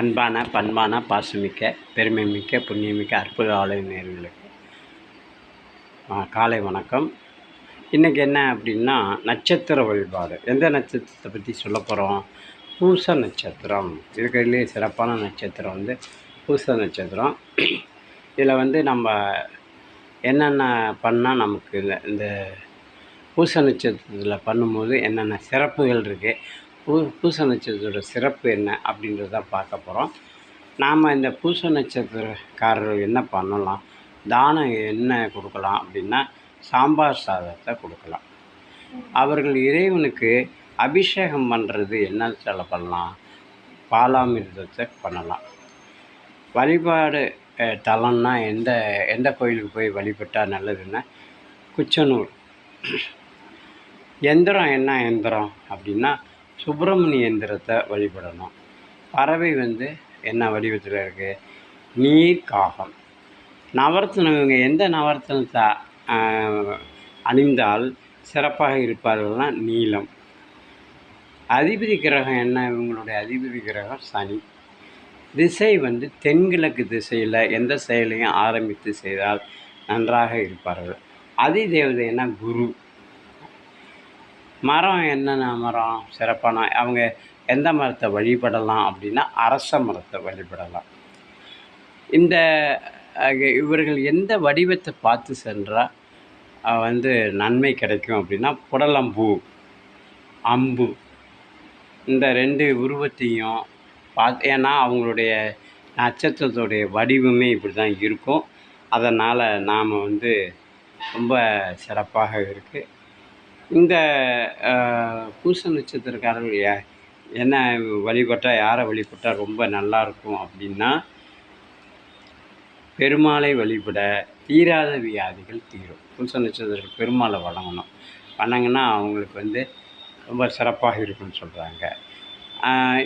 அன்பான பண்பான பாசமிக்க பெருமைமிக்க புண்ணியமிக்க அற்புத ஆலை நேர்களுக்கு காலை வணக்கம். இன்றைக்கி என்ன அப்படின்னா நட்சத்திர வழிபாடு. எந்த நட்சத்திரத்தை பற்றி சொல்ல போகிறோம் பூச நட்சத்திரம். இருக்கிறதுலேயே சிறப்பான நட்சத்திரம் வந்து பூச நட்சத்திரம். இதில் வந்து நம்ம என்னென்ன பண்ணால் நமக்கு இந்த இந்த பூச நட்சத்திரத்தில் பண்ணும்போது என்னென்ன சிறப்புகள் இருக்குது பூ பூச நட்சத்திரத்தோட சிறப்பு என்ன அப்படின்றத பார்க்க போகிறோம் நாம் இந்த பூச நட்சத்திரக்காரர்கள் என்ன பண்ணலாம்? தானம் என்ன கொடுக்கலாம் அப்படின்னா சாம்பார் சாதத்தை கொடுக்கலாம். அவர்கள் இறைவனுக்கு அபிஷேகம் பண்ணுறது என்ன சொல்ல பண்ணலாம்? பாலாமிர்தத்தை பண்ணலாம். வழிபாடு தலம்னா எந்த எந்த கோயிலுக்கு போய் வழிபட்டால் நல்லதுன்னா குச்சனூர். எந்திரம் என்ன எந்திரம் அப்படின்னா சுப்பிரமணிய எந்திரத்தை வழிபடணும். பறவை வந்து என்ன வடிவத்தில் இருக்குது நீர் காகம். நவரத்தினம் இவங்க எந்த நவரத்தினத்தை அணிந்தால் சிறப்பாக இருப்பார்கள்னா நீலம். அதிபதி கிரகம் என்ன? இவங்களுடைய அதிபதி கிரகம் சனி. திசை வந்து தென்கிழக்கு திசையில் எந்த செயலையும் ஆரம்பித்து செய்தால் நன்றாக இருப்பார்கள். அதி தேவதைன்னா குரு. மரம் என்னென்ன மரம்? சிறப்பான அவங்க எந்த மரத்தை வழிபடலாம் அப்படின்னா அரச மரத்தை வழிபடலாம். இந்த இவர்கள் எந்த வடிவத்தை பார்த்து சென்றால் வந்து நன்மை கிடைக்கும் அப்படின்னா புடலம்பூ அம்பு. இந்த ரெண்டு உருவத்தையும் பார்த்து ஏன்னா அவங்களுடைய நட்சத்திரத்துடைய வடிவமே இப்படி தான் இருக்கும். அதனால் நாம் வந்து ரொம்ப சிறப்பாக இருக்குது இந்த பூச நட்சத்திரக்காரர்கள் என்ன வழிபட்டால் யாரை வழிபட்டால் ரொம்ப நல்லா இருக்கும் அப்படின்னா பெருமாளை வழிபட தீராத வியாதிகள் தீரும். பூச நட்சத்திரம் பெருமாளை வணங்கணும். வணங்கினா அவங்களுக்கு வந்து ரொம்ப சிறப்பாக இருக்கும்னு சொல்கிறாங்க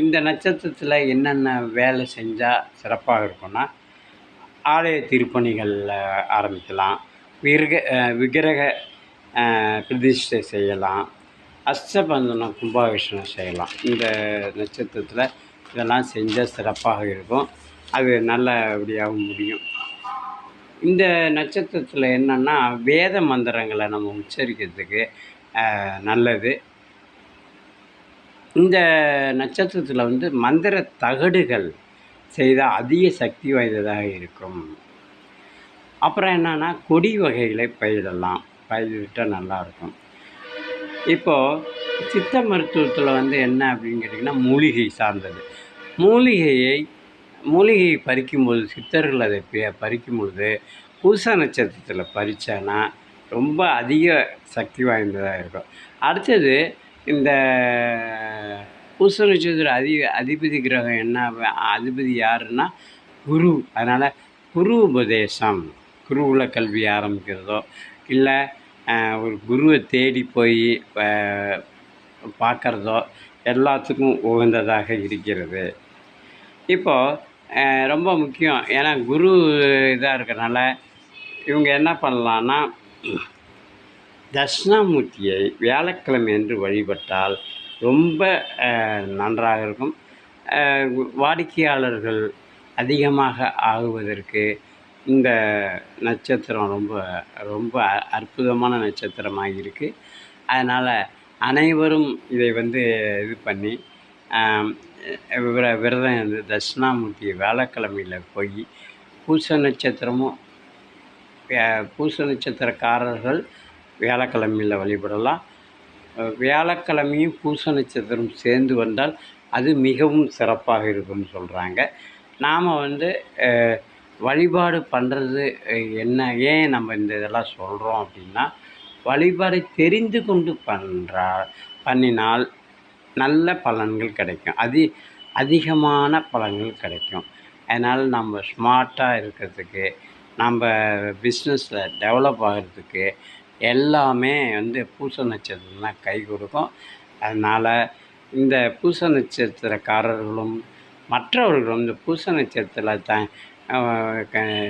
இந்த நட்சத்திரத்தில் என்னென்ன வேலை செஞ்சால் சிறப்பாக இருக்கும்னா ஆலய திருப்பணிகளில் ஆரம்பிக்கலாம். விருக விக்கிரக பிரதிஷ்டை செய்யலாம். அஷ்டபந்தனம் கும்பாபிஷேகம் செய்யலாம். இந்த நட்சத்திரத்தில் இதெல்லாம் செஞ்சால் சிறப்பாக இருக்கும். அது நல்லபடியாகவும் முடியும். இந்த நட்சத்திரத்தில் என்னென்னா வேத மந்திரங்களை நம்ம உச்சரிக்கிறதுக்கு நல்லது. இந்த நட்சத்திரத்தில் வந்து மந்திர தகடுகள் செய்தால் அதிக சக்தி வாய்ந்ததாக இருக்கும். அப்புறம் என்னன்னா கொடி வகைகளை பயிரிடலாம். பயிரிட்டால் நல்லாயிருக்கும். இப்போது சித்த மருத்துவத்தில் வந்து என்ன அப்படின்னு கேட்டிங்கன்னா மூலிகை சார்ந்தது. மூலிகையை மூலிகையை பறிக்கும்போது சித்தர்கள் அதை பி- பறிக்கும் பொழுது பூச நட்சத்திரத்தில் பறிச்சானா ரொம்ப அதிக சக்தி வாய்ந்ததாக இருக்கும். அடுத்தது இந்த பூச நட்சத்திர அதி அதிபதி கிரகம் என்ன அதிபதி யாருன்னா குரு. அதனால் குரு உபதேசம். குருகுல கல்வி ஆரம்பிக்கிறதோ இல்லை ஒரு குருவை தேடி போய் பார்க்குறதோ எல்லாத்துக்கும் உகந்ததாக இருக்கிறது. இப்போது ரொம்ப முக்கியம். ஏன்னா குரு இதாக இருக்கிறனால இவங்க என்ன பண்ணலான்னா தட்சிணாமூர்த்தியை வியாழக்கிழமை என்று வழிபட்டால் ரொம்ப நன்றாக இருக்கும். வாடிக்கையாளர்கள் அதிகமாக ஆகுவதற்கு இந்த நட்சத்திரம் ரொம்ப ரொம்ப அ- அற்புதமான நட்சத்திரமாக இருக்குது அதனால் அனைவரும் இதை வந்து இது பண்ணி விர விரதம் இருந்து தட்சிணாமூர்த்தி வேலைக்கிழமையில் போய் பூச நட்சத்திரமும் பூச நட்சத்திரக்காரர்கள் வியாழக்கிழமையில் வழிபடலாம். வியாழக்கிழமையும் பூச நட்சத்திரம் சேர்ந்து வந்தால் அது மிகவும் சிறப்பாக இருக்கும்னு சொல்கிறாங்க நாம் வந்து வழிபாடு பண்ணுறது என்ன ஏன் நம்ம இந்த இதெல்லாம் சொல்கிறோம் அப்படின்னா வழிபாடை தெரிந்து கொண்டு பண்ணுறா பண்ணினால் நல்ல பலன்கள் கிடைக்கும். அதி அதிகமான பலன்கள் கிடைக்கும். அதனால் நம்ம ஸ்மார்ட்டாக இருக்கிறதுக்கு நம்ம பிஸ்னஸில் டெவலப் ஆகிறதுக்கு எல்லாமே வந்து பூச நட்சத்திரம் தான் கை கொடுக்கும். அதனால் இந்த பூச நட்சத்திரக்காரர்களும் மற்றவர்களும் இந்த பூச நட்சத்திரத்தில் த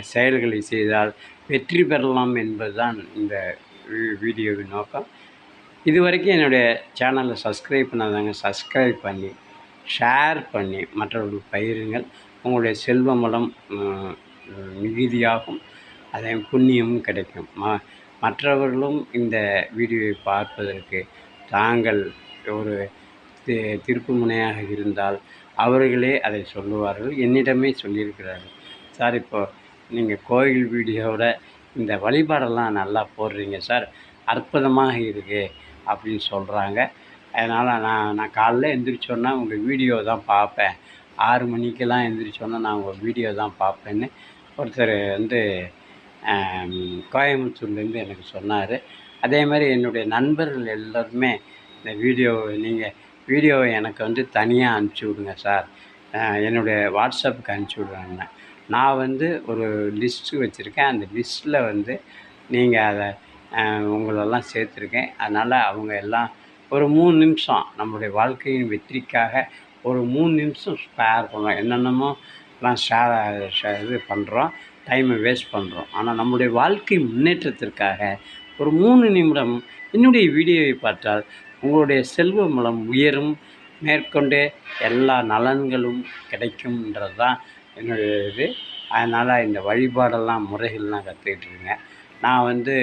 செயல்களை செய்தால் வெற்றி பெறலாம் என்பதுதான் இந்த வீடியோவின் நோக்கம். இது வரைக்கும் என்னுடைய சேனலை சப்ஸ்கிரைப் பண்ணாதாங்க சப்ஸ்கிரைப் பண்ணி ஷேர் பண்ணி மற்றவர்களுக்கு பயிருங்கள் உங்களுடைய செல்வ வளம் மிகுதியாகும். அதே புண்ணியமும் கிடைக்கும். ம மற்றவர்களும் இந்த வீடியோவை பார்ப்பதற்கு தாங்கள் ஒரு தி- திருப்பு முனையாக இருந்தால் அவர்களே அதை சொல்லுவார்கள். என்னிடமே சொல்லியிருக்கிறார்கள். சார் இப்போது நீங்கள் கோயில் வீடியோவோட இந்த வழிபாடெல்லாம் நல்லா போடுறீங்க சார். அற்புதமாக இருக்குது அப்படின்னு சொல்கிறாங்க அதனால் நான் நான் காலைல எழுந்திரிச்சோன்னா உங்கள் வீடியோ தான் பார்ப்பேன். ஆறு மணிக்கெல்லாம் எழுந்திரிச்சோன்னா நான் உங்கள் வீடியோ தான் பார்ப்பேன்னு ஒருத்தர் வந்து கோயம்புத்தூர்லேருந்து எனக்கு சொன்னார். அதே மாதிரி என்னுடைய நண்பர்கள் எல்லாருமே இந்த வீடியோவை நீங்கள் வீடியோவை எனக்கு வந்து தனியாக அனுப்பிச்சி விடுங்க சார். என்னுடைய வாட்ஸ்அப்புக்கு அனுப்பிச்சி விடுறாங்க நான் வந்து ஒரு லிஸ்ட்டு வச்சுருக்கேன். அந்த லிஸ்ட்டில் வந்து நீங்கள் அதை உங்களெல்லாம் சேர்த்துருக்கேன். அதனால் அவங்க எல்லாம் ஒரு மூணு நிமிஷம் நம்முடைய வாழ்க்கையின் வெற்றிக்காக ஒரு மூணு நிமிஷம் ஸ்பேர் பண்ணோம். என்னென்னமோ எல்லாம் ஷேர் இது பண்ணுறோம் டைமை வேஸ்ட் பண்ணுறோம் ஆனால் நம்முடைய வாழ்க்கை முன்னேற்றத்திற்காக ஒரு மூணு நிமிடம் என்னுடைய வீடியோவை பார்த்தால் உங்களுடைய செல்வ மூலம் உயரும். மேற்கொண்டு எல்லா நலன்களும் கிடைக்கும்ன்றது தான் என்னுடைய இது அதனால் இந்த வழிபாடெல்லாம் முறைகள்லாம் கற்றுக்கிட்டு இருக்கேன் நான் வந்து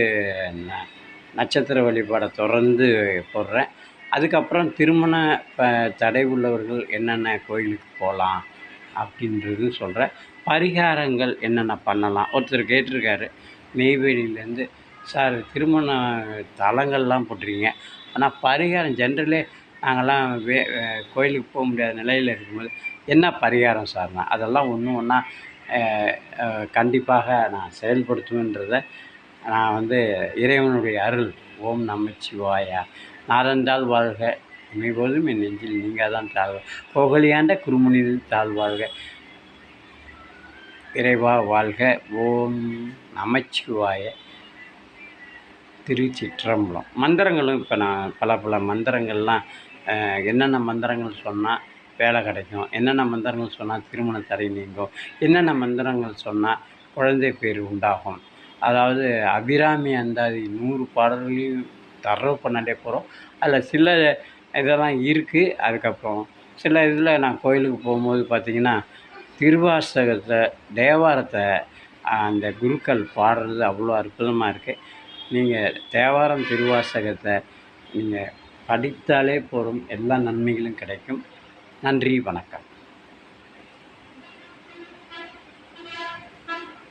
ந- நட்சத்திர வழிபாடை தொடர்ந்து போடுறேன். அதுக்கப்புறம் திருமண இப்போ தடை உள்ளவர்கள் என்னென்ன கோயிலுக்கு போகலாம் அப்படின்றது சொல்கிறேன் பரிகாரங்கள் என்னென்ன பண்ணலாம்? ஒருத்தர் கேட்டிருக்காரு நெய்வேலியிலேருந்து. சார் திருமண தலங்கள்லாம் போட்டிருக்கீங்க. ஆனால் பரிகாரம் ஜென்ரலே நாங்கள்லாம் வே கோயிலுக்கு போக முடியாத நிலையில் இருக்கும்போது என்ன பரிகாரம் சார்னா? அதெல்லாம் ஒன்று ஒன்றா கண்டிப்பாக நான் செயல்படுத்துவேன்றதை நான் வந்து இறைவனுடைய அருள் ஓம் நமச்சிவாயா. நாரந்தால் வாழ்க. இமைபோதும் என் நெஞ்சில் நீங்கள் தான் தாழ்வ. புகழியாண்ட குருமுனியில் தாழ்வாழ்க. இறைவா வாழ்க. ஓம் நமச்சிவாய. திருச்சிற்றம்பலம். மந்திரங்களும் இப்போ நான் பல பல மந்திரங்கள்லாம் என்னென்ன மந்திரங்கள் சொன்னால் வேலை கிடைக்கும். என்னென்ன மந்திரங்கள் சொன்னால் திருமண தடை நீங்கும். என்னென்ன மந்திரங்கள் சொன்னால் குழந்தை பேர் உண்டாகும். அதாவது அபிராமி அந்தாதி நூறு பாடல்களையும் தரவு பண்ணாலே போகிறோம் அதில் சில இதெல்லாம் இருக்குது அதுக்கப்புறம் சில இதில் நான் கோயிலுக்கு போகும்போது பார்த்தீங்கன்னா திருவாசகத்தை தேவாரத்தை அந்த குருக்கள் பாடுறது அவ்வளோ அற்புதமாக இருக்குது நீங்கள் தேவாரம் திருவாசகத்தை நீங்கள் படித்தாலே போதும். எல்லா நன்மைகளும் கிடைக்கும். நன்றி வணக்கம்.